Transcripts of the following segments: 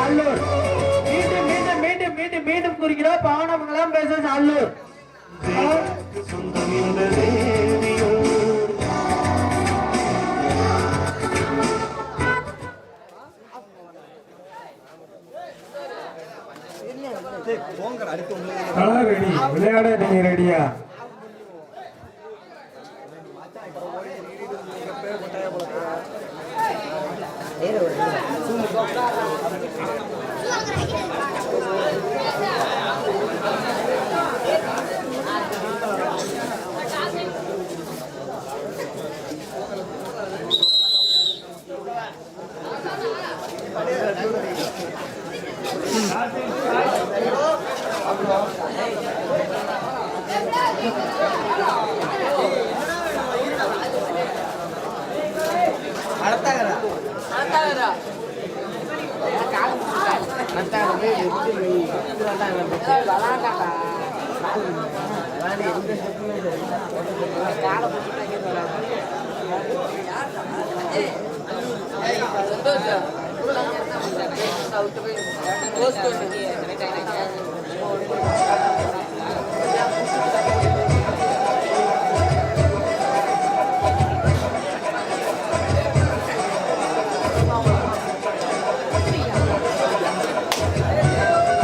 அல்லூர் மீண்டும் மீண்டும் மீண்டும் மீண்டும் மீண்டும் குறிக்கிறோம் பவனமங்கலம் பேசஸ் அல்லூர் சொந்தம் இந்த தேவியோ களா ரெடி. விளையாட நீங்க ரெடியா?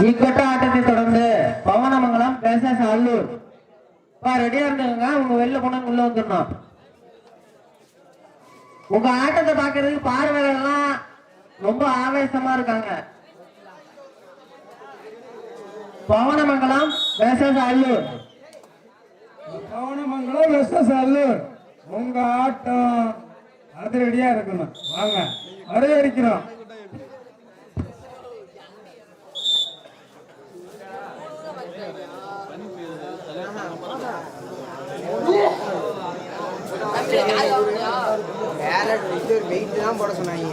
இக்கட்ட ஆட்டத்தை தொடர்ந்து பவனமங்கலம் பேசஸ் அல்லூர். பா ரெடியா இருந்துங்க உங்க வெளில கொண்டு உள்ள வந்துடணும். உங்க ஆட்டத்தை பாக்குறதுக்கு பார்வைகள்லாம் ரொம்ப ஆவேசமா இருக்காங்க. பவனமங்கலம் பேசஸ் அல்லூர் பவனமங்கலம் வெஸ்டஸ் அல்லூர் உங்க ஆட்டம் அதிரடியா இருக்கணும். வாங்க. வரவேற்கிறோம் வேற வெயிட் தான் போட சொன்னாங்க.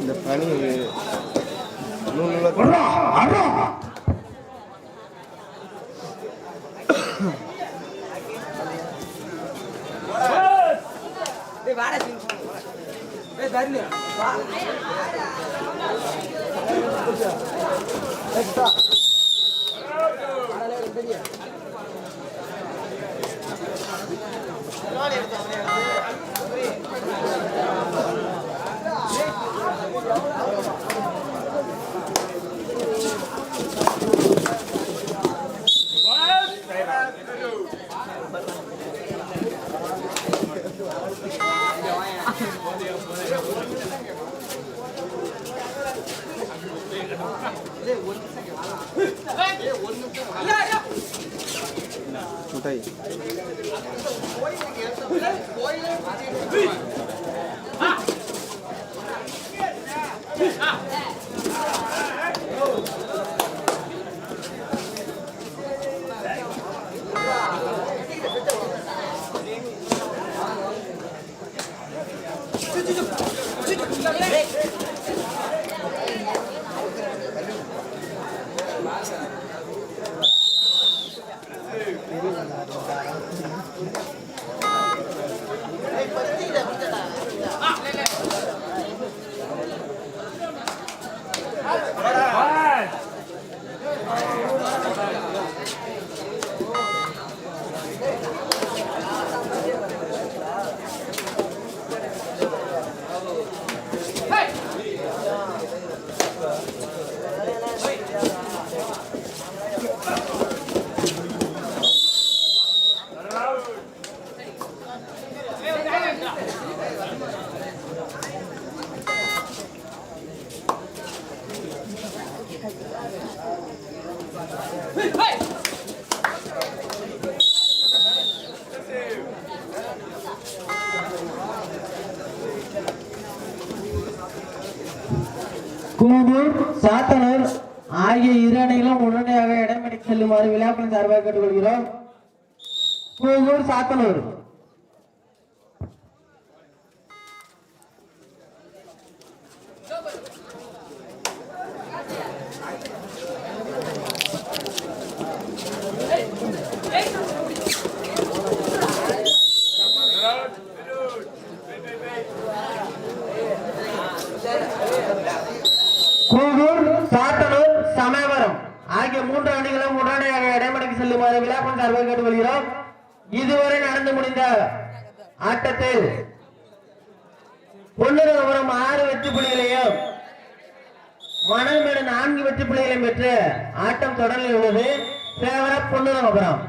இந்த பனி நூல்ல சாத்தனூர் கூகூர் சாத்தனூர் சமயபுரம். ஆகிய மூன்று அணிகளும் உடனடியாக இடைமடைக்கு செல்லுமாறு விழாக்களின் சார்பாக கேட்டுக் கொள்கிறோம் ஆட்டத்தில் பொன்னுரபுரம் ஆறு வெற்றி புள்ளிகளையும் மணல்மேடு நான்கு வெற்றி புள்ளிகளையும் பெற்று ஆட்டம் தொடரில் உள்ளது. சேவர பொன்னிரபுரம்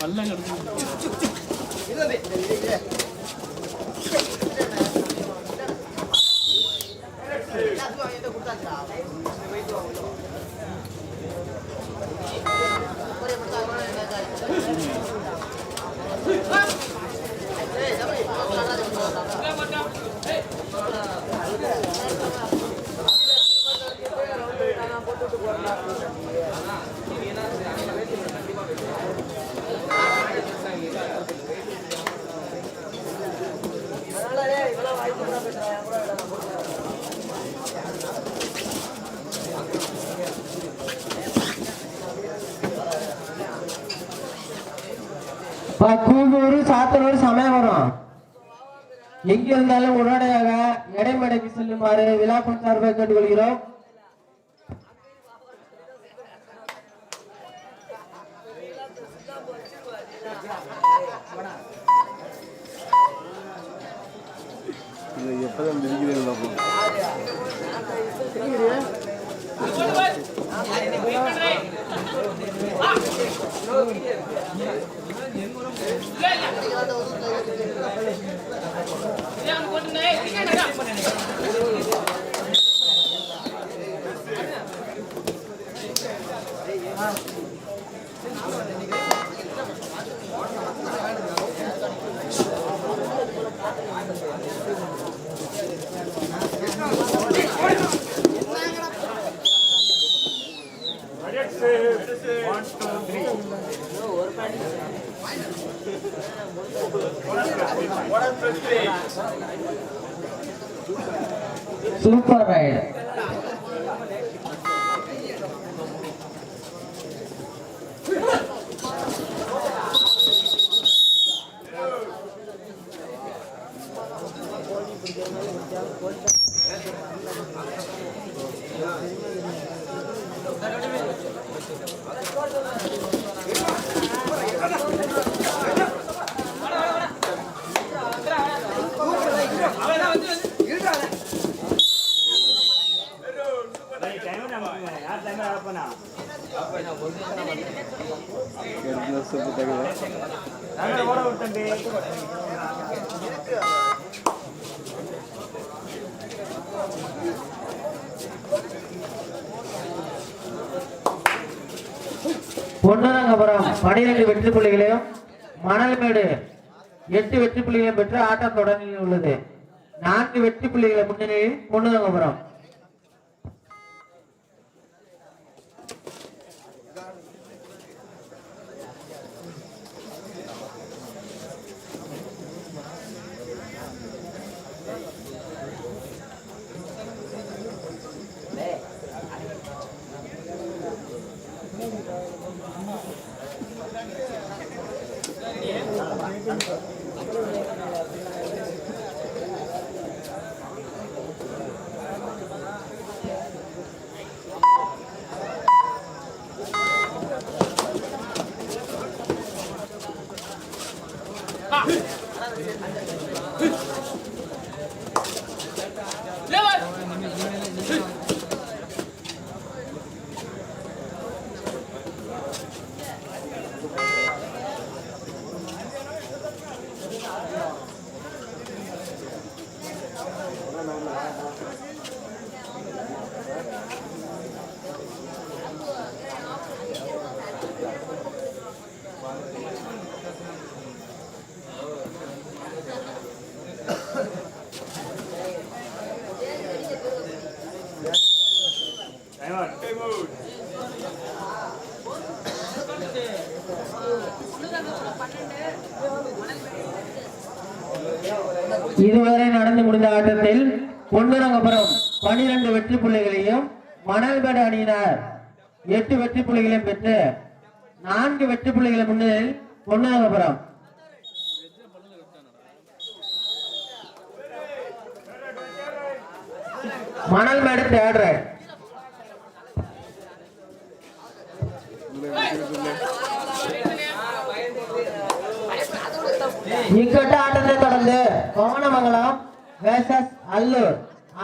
வேற எனக்கு சாத்தனூர் சமயபுரம் எங்கிருந்தாலும் உடனடியாக இடைமடைக்கு செல்லுமாறு விழா சார்பாக கேட்டுக்கொள்கிறோம். Wow. எடுத்து பனிரெண்டு வெற்றி புள்ளிகளையும் மணல்மேடு எட்டு வெற்றி புள்ளிகளையும் பெற்று ஆட்டம் தொடரில் உள்ளது நான்கு வெற்றி புள்ளிகளை முன்னிலையில் பொன்னுரங்கபுரம் இதுவரை நடந்து முடிந்த ஆட்டத்தில் பொன்னரங்கபுரம் பனிரெண்டு வெற்றி புள்ளிகளையும் மணல்பேடு அணியினர் எட்டு வெற்றி புள்ளிகளையும் பெற்று நான்கு வெற்றி புள்ளிகளை முன்னிலையில் பொன்னரங்கபுரம் மணல்மேடு தேடுறேன். இக்கட்ட ஆட்டத்தை தொடர்ந்து கோவணமங்கலம் வேசஸ் அல்லூர்.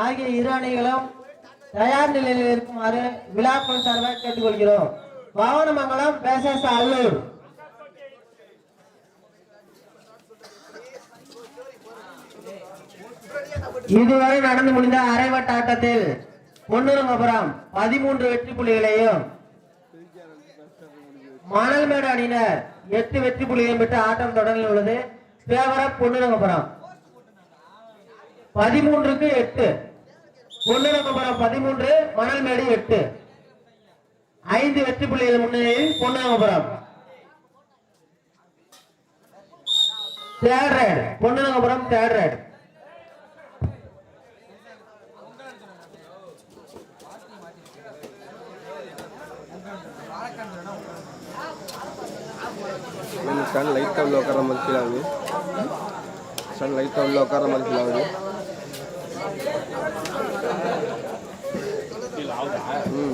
ஆகிய இரு அணிகளும் தயார் நிலையில் இருக்குமாறு விழாக்குழு சார்பாக கேட்டுக்கொள்கிறோம். கோவணமங்கலம் வேசஸ் அல்லூர். இதுவரை நடந்து முடிந்த அரைவட்ட ஆட்டத்தில் பொன்னுரங்கபுரம் பதிமூன்று வெற்றி புள்ளிகளையும் மணல்மேடு அணியினர் எட்டு வெற்றி புள்ளிகளையும் பெற்று ஆட்டம் தொடரில் உள்ளது. தேவரம் பொன்னுரங்கபுரம் பதிமூன்றுக்கு எட்டு. பொன்னுரங்கபுரம் பதிமூன்று மணல்மேடு எட்டு. ஐந்து வெற்றி புள்ளிகள் முன்னிலையில் Ponnurangapuram third right. Ponnurangapuram third stun ಲೈಟ್ ಟೌನ್ ಲೋಕರ ಮಲ್ಕಿಲಾವಿ ಸ್ಟನ್ ಲೈಟ್ ಟೌನ್ ಲೋಕರ ಮಲ್ಕಿಲಾವಿ ಹ್ಞೂ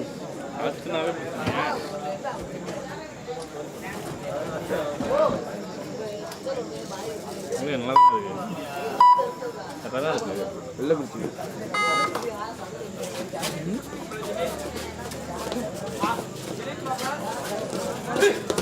ಎಲ್ಲ ಬಿಡ್ತೀವಿ Hey!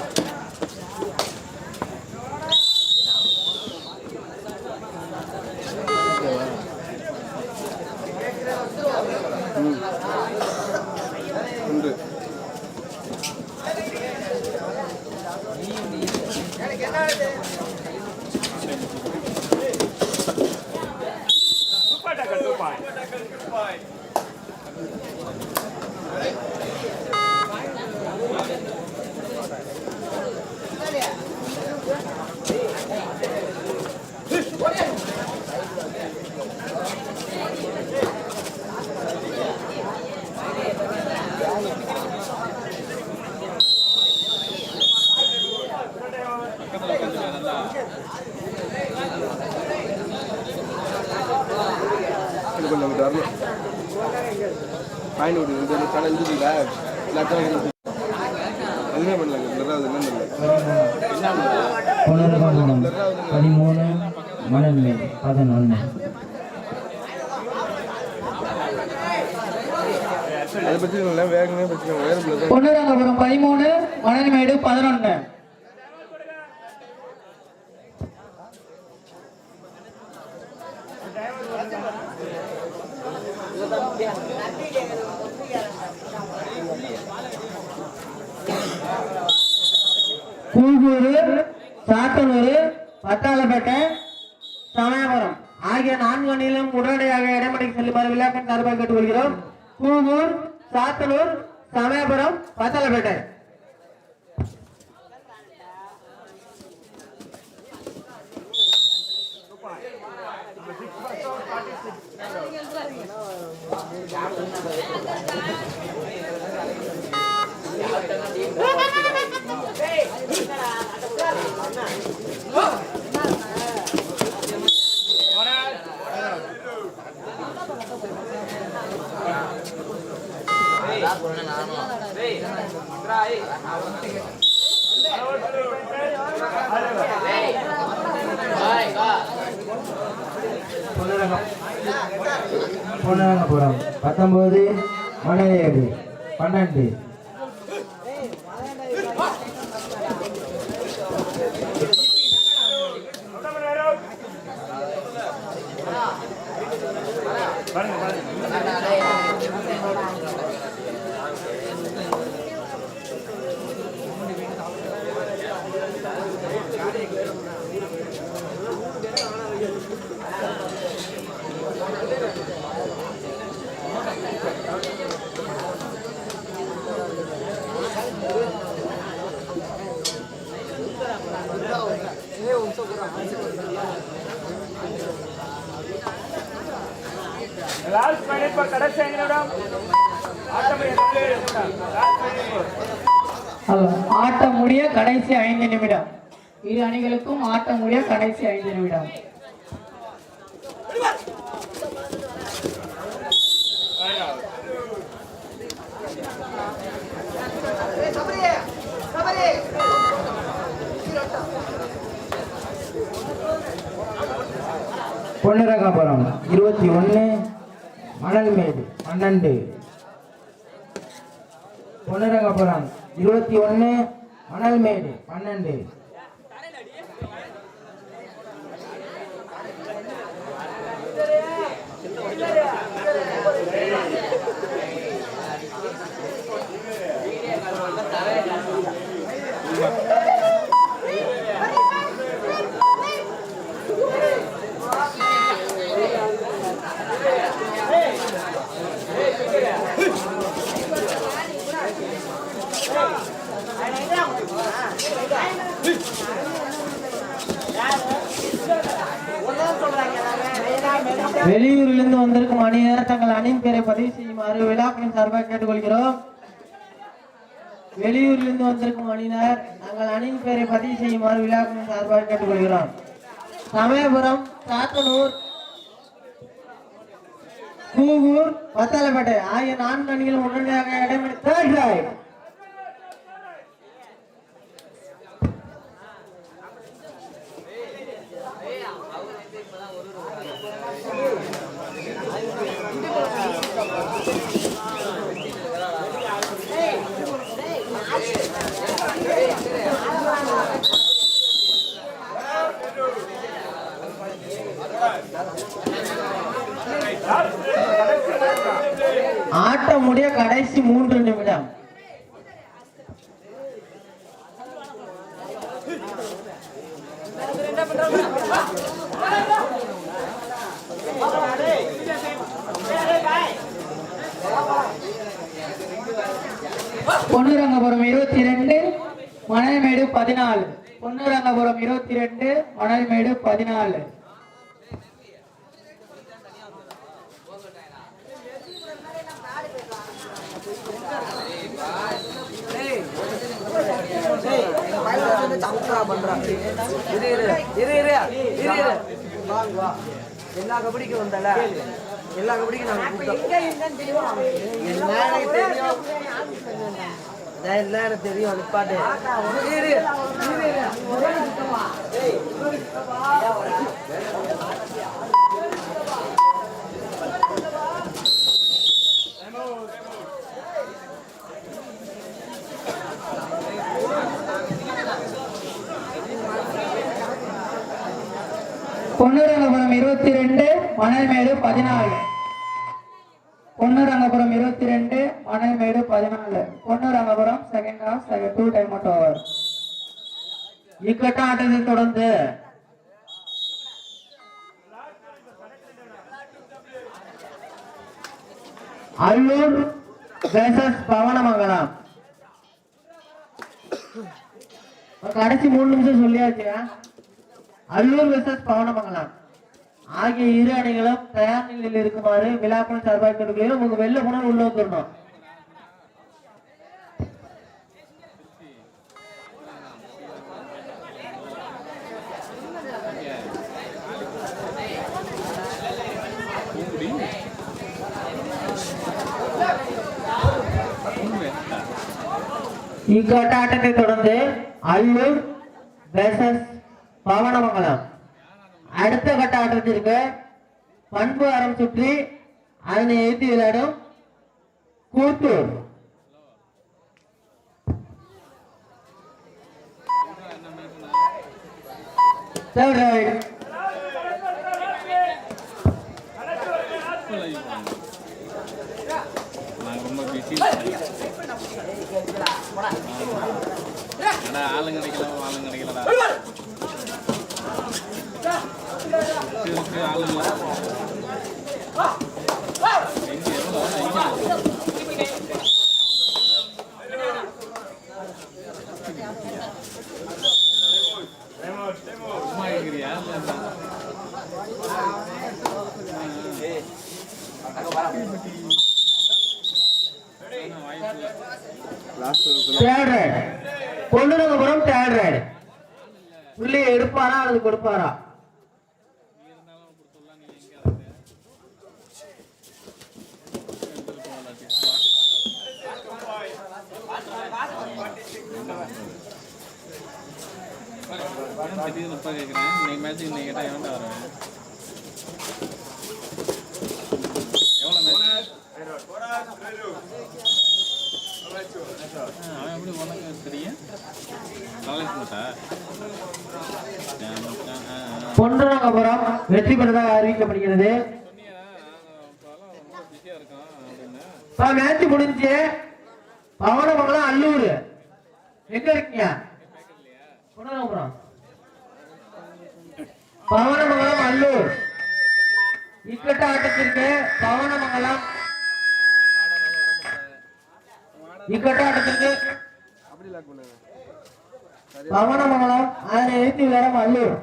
வரணும் பாயிண்ட் விடு இந்த கடை எதுவுமே பண்ணல பதிமூணு மணல்மேடு பதினொன்று அதை பற்றி வேகமே பிரச்சனை பதிமூணு மணல்மேடு பதினொன்னு. கூகூரு சாத்தனூர் பத்தாளப்பேட்டை சமயபுரம். ஆகிய நான்கு அணியிலும் உடனடியாக இடைமணிக்கு செல்லுமாறு விழாக்கள் சார்பாக கேட்டுக்கொள்கிறோம். கூகூர் சாத்தனூர் சமயபுரம் பத்தாளப்பேட்டை பொன்னுரங்கபுரம் பத்தொம்போது மணலேடு பன்னெண்டு. இப்போ கடைசி ஐந்து நிமிடம். ஆட்டம் முடிய கடைசி ஐந்து நிமிடம். இரு அணிகளுக்கும் ஆட்டம் முடிய கடைசி ஐந்து நிமிடம். பொன்னிரகாபுரம் இருபத்தி ஒன்று மணல்மேடு பன்னெண்டு. பொன்னிரகாபுரம் இருபத்தி ஒன்று மணல்மேடு பன்னெண்டு. வெளியூரிலிருந்து வந்திருக்கும் அணியினர் தங்கள் அணியின் பெயரை பதிவு செய்யுமாறு விழாக்களின் சார்பாக கேட்டுக்கொள்கிறோம். வெளியூரிலிருந்து வந்திருக்கும் அணியினர் தங்கள் அணியின் பெயரை பதிவு செய்யுமாறு விழாக்களின் சார்பாக கேட்டுக்கொள்கிறோம். சமயபுரம் சாத்தனூர் கூகூர் பத்தாளப்பேட்டை ஆகிய நான்கு அணிகளும் உடனடியாக இடமெடுத்து தேர்ட் ரைட் ஆட்டம் முடிய கடைசி மூன்று நிமிடம் பொன்னுரங்கபுரம் இருபத்தி ரெண்டு மணல்மேடு பதினாலு பொன்னுரங்கபுரம் இருபத்தி ரெண்டு மணல்மேடு பதினாலு எல்லா கபடிக்கும் வந்தல எல்லா கபடிக்கும் நாங்க எல்லாரும் தெரியும் அதான் எல்லாம் நிப்பாட்டு இருபத்தி ரெண்டு மணல்மேடு பதினாலு பொன்னுரங்கபுரம் இருபத்தி ரெண்டு மணல்மேடு பதினாலு. Ponnurangapuram second half second to time out over இக்கட்ட ஆட்டத்தை தொடர்ந்து அல்லூர் வேசஸ் பவனமங்கலம். கடைசி மூணு நிமிஷம் சொல்லியாச்சு. அல்லூர் வெர்சஸ் பவனமங்கலம். ஆகிய இரு அணிகளும் தயார் நிலையில் இருக்குமாறு விழாக்குழு சார்பாக கேட்டுக்கொள்கிறோம் உங்க வெளில போனால் உள்ள வந்துடணும் இக்கட்ட ஆட்டத்தை தொடர்ந்து அல்லூர் பெசஸ் பவனமங்கலம். அடுத்த கட்ட ஆட்டத்திற்கு பண்பு அறம் சுற்றி அதனை எதிர்த்து விளையாடும் கூத்தூர். Third right. ரொம்ப பிஸி ஆளுங்க கிடைக்கல ஆளுங்க கிடைக்கல ஆளுங்க எங்க எவ்வளோ எங்க சும்மா இருக்கிறியா இல்லை third right Ponnurangapuram third right புள்ளியை எடுப்பாரா அல்லது கொடுப்பாரா திடீர்னு கேட்குறேன் இன்னைக்கு மேட்ச் இன்னைக்கு கேட்டால் எவன்டா வருவேன் எவ்வளோ மேட்ச் அவன் எப்படி உனக்கு தெரியும் வெற்றி பெறதாக அறிவிக்கப்படுகிறது. மேட்ச் முடிஞ்சு பவனமங்கலம் அல்லூர். எங்க இருக்கீங்க? பொன்னுரங்கபுரம் பவனமங்கலம் அல்லூர். இக்கட்ட ஆட்டத்திற்கு பவனமங்கலம் பவனமங்கலம் அதனை எழுத்தி விளையாடும் அல்லூர்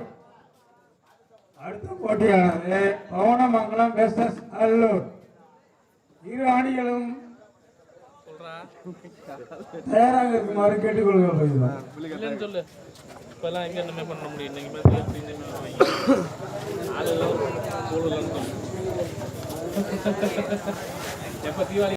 அடுத்த போட்டியானது பவனமங்கலம் வெர்சஸ் அல்லூர் இரு அணிகளும் தயாராக இருக்குமாறு கேட்டுக்கொள்ளப்படுகிறோம் இல்லைன்னு சொல்லு. இப்போல்லாம் எங்கே பண்ண முடியும்? போடலன்னு சொல்லு. எப்போ தீபாவளி